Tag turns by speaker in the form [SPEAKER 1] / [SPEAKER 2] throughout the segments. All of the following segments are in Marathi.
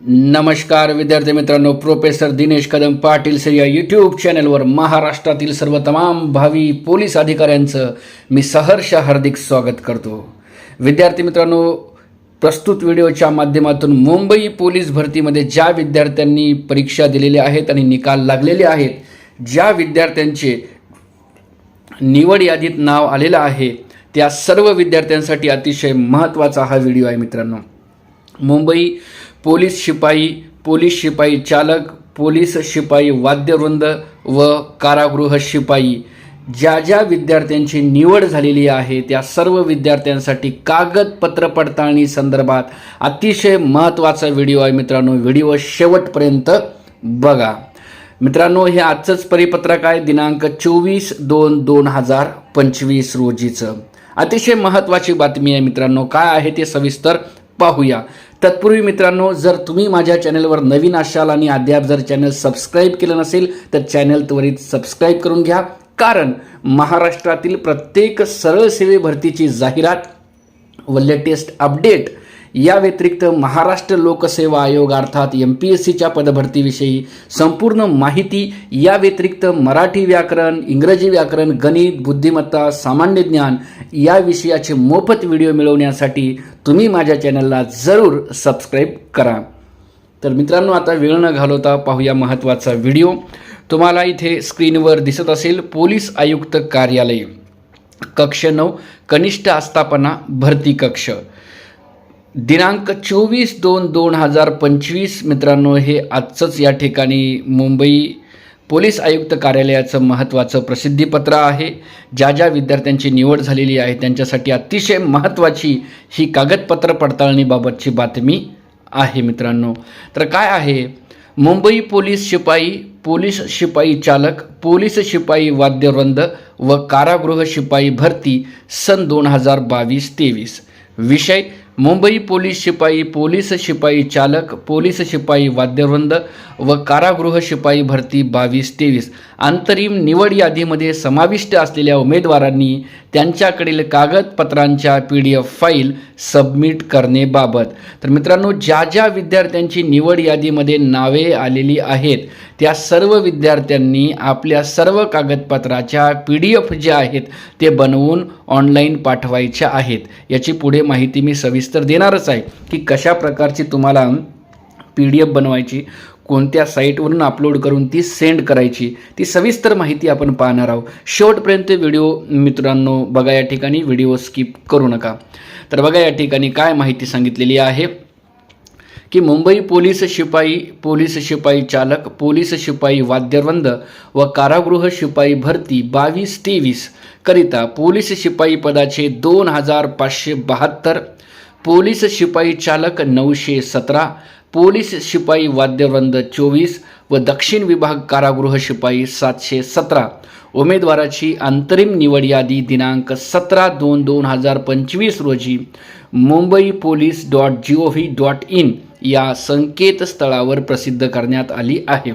[SPEAKER 1] नमस्कार विद्यार्थी मित्रांनो. प्रोफेसर दिनेश कदम पाटील सर या यूट्यूब चॅनलवर महाराष्ट्रातील सर्व तमाम भावी पोलीस अधिकाऱ्यांचं मी सहर्ष हार्दिक स्वागत करतो. विद्यार्थी मित्रांनो प्रस्तुत व्हिडिओच्या माध्यमातून मुंबई पोलीस भरतीमध्ये ज्या विद्यार्थ्यांनी परीक्षा दिलेल्या आहेत आणि निकाल लागलेले आहेत ज्या विद्यार्थ्यांचे निवड यादीत नाव आलेलं आहे त्या सर्व विद्यार्थ्यांसाठी अतिशय महत्त्वाचा हा व्हिडिओ आहे मित्रांनो. मुंबई पोलीस शिपाई पोलीस शिपाई चालक पोलीस शिपाई वाद्यवृंद व कारागृह शिपाई. ज्या ज्या विद्यार्थ्यांची निवड झालेली आहे त्या सर्व विद्यार्थ्यांसाठी कागदपत्र पडताळणी संदर्भात अतिशय महत्त्वाचा व्हिडिओ आहे मित्रांनो. व्हिडिओ शेवटपर्यंत बघा. मित्रांनो हे आजचंच परिपत्रक आहे दिनांक चोवीस दोन दोन हजार पंचवीस रोजीचं. अतिशय महत्त्वाची बातमी आहे मित्रांनो. काय आहे ते सविस्तर पाहूया. तत्पूर्वी मित्रांनो जर तुम्ही माझ्या चॅनलवर नवीन असाल आणि अद्याप जर चॅनल सबस्क्राईब केलं नसेल तर चॅनल त्वरित सबस्क्राईब करून घ्या. कारण महाराष्ट्रातील प्रत्येक सरळ सेवे भरतीची जाहिरात व लेटेस्ट अपडेट या व्यतिरिक्त महाराष्ट्र लोकसेवा आयोग अर्थात एम पी एस सीच्या पदभरतीविषयी संपूर्ण माहिती या व्यतिरिक्त मराठी व्याकरण इंग्रजी व्याकरण गणित बुद्धिमत्ता सामान्य ज्ञान या विषयाचे मोफत व्हिडिओ मिळवण्यासाठी तुम्ही माझ्या चॅनलला जरूर सबस्क्राईब करा. तर मित्रांनो आता वेळ न घालवता पाहूया महत्त्वाचा व्हिडिओ. तुम्हाला इथे स्क्रीनवर दिसत असेल पोलीस आयुक्त कार्यालय. कक्ष नऊ कनिष्ठ आस्थापना भरती कक्ष. दिनांक चोवीस दोन दोन हजार पंचवीस मित्रांनो हे आजचंच या ठिकाणी मुंबई पोलीस आयुक्त कार्यालयाचं महत्त्वाचं प्रसिद्धीपत्र आहे. ज्या ज्या विद्यार्थ्यांची निवड झालेली आहे त्यांच्यासाठी अतिशय महत्त्वाची ही कागदपत्र पडताळणीबाबतची बातमी आहे मित्रांनो. तर काय आहे? मुंबई पोलीस शिपाई पोलीस शिपाई चालक पोलीस शिपाई वाद्यवृंद व कारागृह शिपाई भरती सन दोन हजार बावीस तेवीस. विषय मुंबई पोलीस शिपाई पोलीस शिपाई चालक पोलीस शिपाई वाद्यवृंद व कारागृह शिपाई भरती बावीस तेवीस. अंतरिम निवड यादीमध्ये समाविष्ट असलेल्या उमेदवारांनी त्यांच्याकडील कागदपत्रांच्या P D F file submit करणेबाबत तर मित्रांनो ज्या ज्या विद्यार्थ्यांची निवड यादीमध्ये नावे आलेली आहेत त्या सर्व विद्यार्थ्यांनी आपल्या सर्व कागदपत्राच्या पी डी एफ जे आहेत ते बनवून ऑनलाईन पाठवायच्या आहेत. याची पुढे माहिती मी सविस्तर देणारच आहे की कशा प्रकारची तुम्हाला पी डी एफ बनवायची कोणत्या साईटवरून अपलोड करून ती सेंड करायची ती सविस्तर माहिती आपण पाहणार आहोत. शेवटपर्यंत व्हिडिओ मित्रांनो बघा या ठिकाणी व्हिडिओ स्किप करू नका. तर बघा या ठिकाणी काय माहिती सांगितलेली आहे की मुंबई पोलीस शिपाई पोलीस शिपाई चालक पोलीस शिपाई वाद्यवृंद व कारागृह शिपाई भरती बावीस तेवीस करिता पोलीस शिपाई पदाचे दोन हजार पाचशे बहात्तर पोलीस शिपाई चालक नऊशे सतरा पोलीस शिपाई वाद्यवृंद चोवीस व दक्षिण विभाग कारागृह शिपाई सातशे सतरा. उमेदवाराची अंतरिम निवड यादी दिनांक सतरा दोन दोन हजार पंचवीस रोजी Mumbai police dot G O V dot in या संकेतस्थळावर प्रसिद्ध करण्यात आली आहे.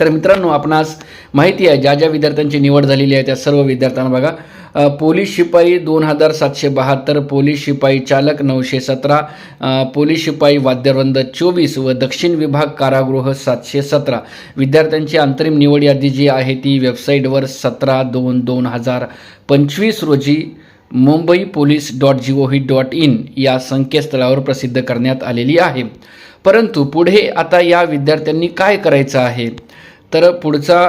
[SPEAKER 1] तर मित्रांनो आपणास माहिती आहे ज्या ज्या विद्यार्थ्यांची निवड झालेली आहे त्या सर्व विद्यार्थ्यांना बघा. पोलीस शिपाई दोन हजार सातशे बहात्तर पोलीस शिपाई चालक नऊशे सतरा पोलीस शिपाई वाद्यवृंद चोवीस व दक्षिण विभाग कारागृह सातशे सतरा. विद्यार्थ्यांची अंतरिम निवड यादी जी आहे ती वेबसाईटवर सतरा दोन दोन हजार पंचवीस रोजी Mumbai police dot G O V dot in या संकेतस्थळावर प्रसिद्ध करण्यात आलेली आहे. परंतु पुढे आता या विद्यार्थ्यांनी काय करायचं आहे? तर पुढचा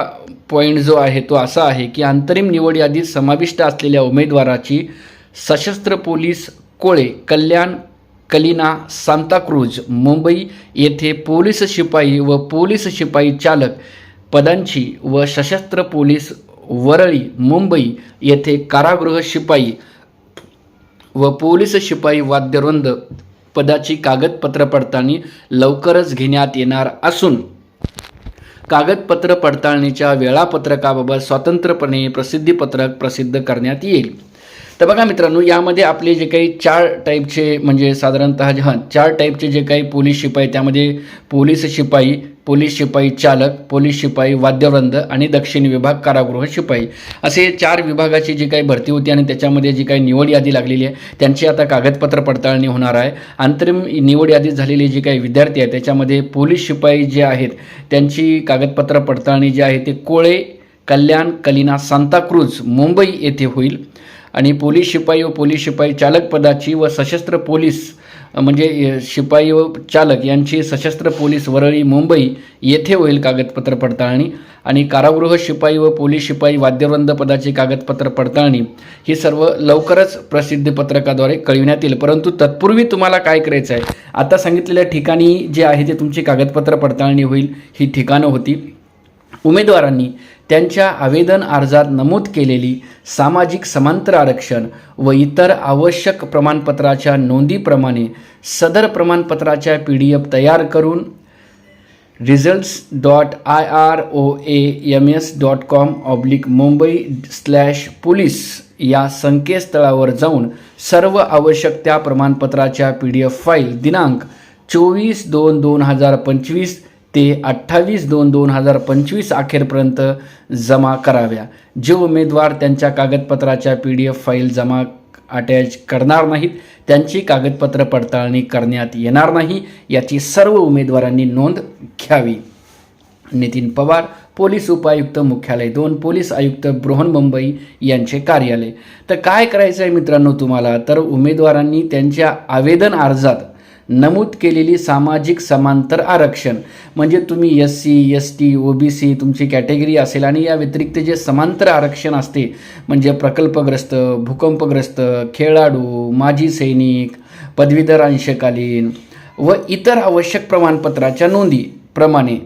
[SPEAKER 1] पॉईंट जो आहे तो असा आहे की अंतरिम निवड यादीत समाविष्ट असलेल्या उमेदवाराची सशस्त्र पोलीस कोळे कल्याण कलिना सांताक्रूज मुंबई येथे पोलीस शिपाई व पोलीस शिपाई चालक पदांची व सशस्त्र पोलीस वरळी मुंबई येथे कारागृह शिपाई व पोलीस शिपाई वाद्यवृंद पदाची कागदपत्र पडताळणी लवकरच घेण्यात येणार असून कागदपत्र पडताळणीच्या वेळापत्रकाबाबत स्वतंत्रपणे प्रसिद्धीपत्रक प्रसिद्ध करण्यात येईल. तर बघा मित्रांनो यामध्ये आपले जे काही चार टाईपचे म्हणजे साधारणतः जे हां चार टाईपचे जे काही पोलीस शिपाई त्यामध्ये पोलीस शिपाई पोलीस शिपाई चालक पोलीस शिपाई वाद्यवृंद आणि दक्षिण विभाग कारागृह शिपाई. असे चार विभागाची जी काही भरती होती आणि त्याच्यामध्ये जी काही निवड यादी लागलेली आहे त्यांची आता कागदपत्र पडताळणी होणार आहे. अंतरिम निवड यादीत झालेली जी काही विद्यार्थी आहे त्याच्यामध्ये पोलीस शिपाई जे आहेत त्यांची कागदपत्र पडताळणी जी आहे ते कोळे कल्याण कलिना सांताक्रूज मुंबई येथे होईल. आणि पोलीस शिपाई व पोलीस शिपाई चालक पदाची व सशस्त्र पोलीस म्हणजे शिपाई व चालक यांची सशस्त्र पोलीस वरळी मुंबई येथे होईल कागदपत्र पडताळणी आणि कारागृह शिपाई व पोलीस शिपाई वाद्यवृंद पदाची कागदपत्र पडताळणी ही सर्व लवकरच प्रसिद्धी पत्रकाद्वारे कळविण्यात येईल. परंतु तत्पूर्वी तुम्हाला काय करायचं आहे आता सांगितलेल्या ठिकाणी जे आहे ते तुमची कागदपत्र पडताळणी होईल ही ठिकाणं होती. उमेदवारांनी त्यांच्या आवेदन अर्जात नमूद केलेली सामाजिक समांतर आरक्षण व इतर आवश्यक प्रमाणपत्राच्या नोंदीप्रमाणे सदर प्रमाणपत्राच्या पी डी एफ तयार करून results dot I R O A M S dot com oblique Mumbai slash police या संकेतस्थळावर जाऊन सर्व आवश्यक त्या प्रमाणपत्राच्या पी डी एफ फाईल दिनांक चोवीस दोन दोन हजार पंचवीस ते अठ्ठावीस दोन दोन हजार पंचवीस अखेरपर्यंत जमा कराव्या. जे उमेदवार त्यांच्या कागदपत्राच्या पी डी एफ फाईल जमा अटॅच करणार नाहीत त्यांची कागदपत्र पडताळणी करण्यात येणार नाही याची सर्व उमेदवारांनी नोंद घ्यावी. नितीन पवार पोलीस उपायुक्त मुख्यालय दोन पोलीस आयुक्त बृहन्मुंबई यांचे कार्यालय. तर काय करायचं आहे मित्रांनो तुम्हाला? तर उमेदवारांनी त्यांच्या आवेदन अर्जात नमूद केलेली सामाजिक समांतर आरक्षण. म्हणजे तुम्ही S C S T O B C तुमची कॅटेगरी असेल आणि या व्यतिरिक्त जे समांतर आरक्षण असते म्हणजे प्रकल्पग्रस्त भूकंपग्रस्त खेळाडू माजी सैनिक पदवीधर अंशकालीन व इतर आवश्यक प्रमाणपत्राच्या नोंदीप्रमाणे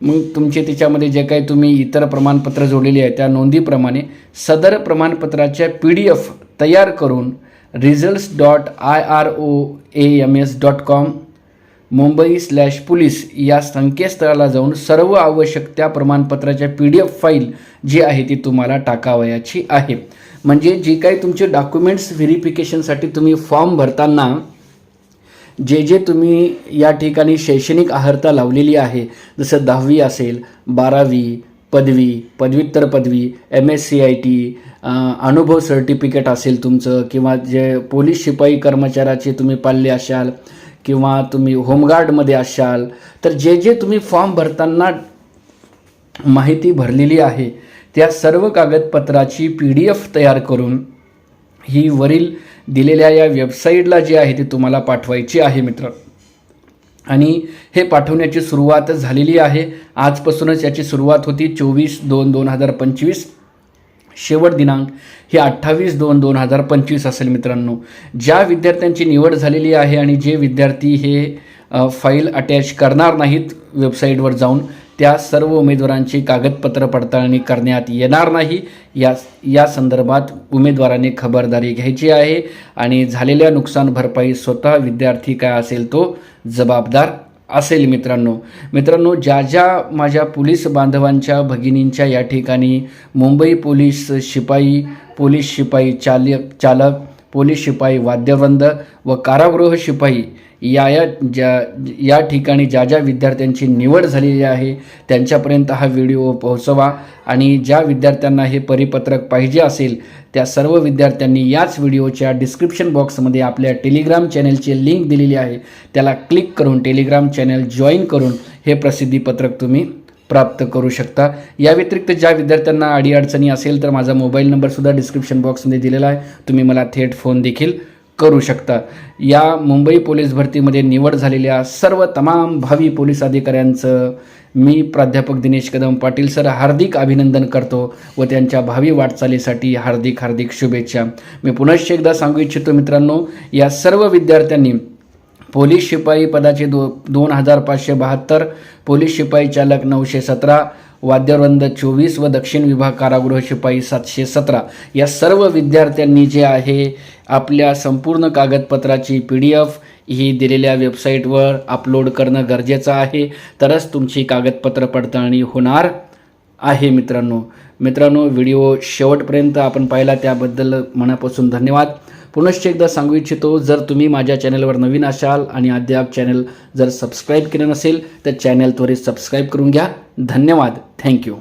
[SPEAKER 1] मग तुमचे त्याच्यामध्ये जे काही तुम्ही इतर प्रमाणपत्र जोडलेली आहे त्या नोंदीप्रमाणे सदर प्रमाणपत्राच्या पी डी एफ तयार करून results dot I R O A M S dot com Mumbai slash police या संकेतस्थळाला जाऊन सर्व आवश्यक त्या प्रमाणपत्राच्या पी डी एफ फाईल जी आहे ती तुम्हाला टाकावयाची आहे. म्हणजे जे काही तुमचे डॉक्युमेंट्स व्हेरिफिकेशनसाठी तुम्ही फॉर्म भरताना जे जे तुम्ही या ठिकाणी शैक्षणिक आहारता लावलेली आहे जसं दहावी असेल बारावी पदवी पदव्युत्तर पदवी M S C I T अनुभव सर्टिफिकेट असेल तुमचं किंवा जे पोलीस शिपाई कर्मचाऱ्याचे तुम्ही पाल्ले असाल किंवा तुम्ही होमगार्डमध्ये असाल तर जे जे तुम्ही फॉर्म भरताना माहिती भरलेली आहे त्या सर्व कागदपत्राची पी डी एफ तयार करून ही वरील दिलेल्या या वेबसाईटला जी आहे ती तुम्हाला पाठवायची आहे मित्र. आणि हे पाठवण्याची सुरुवात झालेली आहे. आजपासूनच याची सुरुवात होती चोवीस दोन दोन हजार पंचवीस. शेवट दिनांक हे अठ्ठावीस दोन दोन हजार पंचवीस असेल मित्रांनो. ज्या विद्यार्थ्यांची निवड झालेली आहे आणि जे विद्यार्थी हे फाईल अटॅच करणार नाहीत वेबसाईटवर जाऊन त्या सर्व उमेदवारांची कागदपत्र पडताळणी करण्यात येणार नाही. या या संदर्भात उमेदवारांनी खबरदारी घ्यायची आहे आणि झालेल्या नुकसान भरपाई स्वतः विद्यार्थी काय असेल तो जबाबदार असेल मित्रांनो. मित्रांनो ज्या ज्या माझ्या पोलीस बांधवांच्या भगिनींच्या या ठिकाणी मुंबई पोलीस शिपाई पोलीस शिपाई चालक चालक पोलीस शिपाई वाद्यवृंद व कारागृह शिपाई या या ज्या या ठिकाणी ज्या ज्या विद्यार्थ्यांची निवड झालेली आहे त्यांच्यापर्यंत हा व्हिडिओ पोहोचवा आणि ज्या विद्यार्थ्यांना हे परिपत्रक पाहिजे असेल त्या सर्व विद्यार्थ्यांनी याच व्हिडिओच्या डिस्क्रिप्शन बॉक्समध्ये आपल्या टेलिग्राम चॅनलची लिंक दिलेली आहे त्याला क्लिक करून टेलिग्राम चॅनल जॉईन करून हे प्रसिद्धीपत्रक तुम्ही प्राप्त करू शकता. या व्यतिरिक्त ज्या विद्यार्थ्यांना अडीअडचणी असेल तर माझा मोबाईल नंबरसुद्धा डिस्क्रिप्शन बॉक्समध्ये दिलेला आहे. तुम्ही मला थेट फोन देखील करू शकता. या मुंबई पोलीस भरतीमध्ये निवड झालेल्या सर्व तमाम भावी पोलीस अधिकाऱ्यांचं मी प्राध्यापक दिनेश कदम पाटील सर हार्दिक अभिनंदन करतो व त्यांच्या भावी वाटचालीसाठी हार्दिक हार्दिक शुभेच्छा. मी पुनश्च एकदा सांगू इच्छितो मित्रांनो या सर्व विद्यार्थ्यांनी पोलीस शिपाई पदाचे दो दोन हजार पाचशे बहात्तर पोलीस शिपाई चालक नऊशे सतरा वाद्यवृंद चोवीस व दक्षिण विभाग कारागृह शिपाई सातशे सतरा. या सर्व विद्यार्थ्यांनी जे आहे आपल्या संपूर्ण कागदपत्राची पी डी एफ ही दिलेल्या वेबसाईटवर अपलोड करणं गरजेचं आहे. तरच तुमची कागदपत्र पडताळणी होणार आहे मित्रांनो. मित्रांनो व्हिडिओ शेवटपर्यंत आपण पाहिला त्याबद्दल मनापासून धन्यवाद. पुनश्च एकदा सांगू इच्छितो जर तुम्ही माझ्या चॅनलवर नवीन असाल आणि अद्याप चॅनल जर सबस्क्राईब केलं नसेल तर चॅनल त्वरित सबस्क्राईब करून घ्या. धन्यवाद. थँक्यू.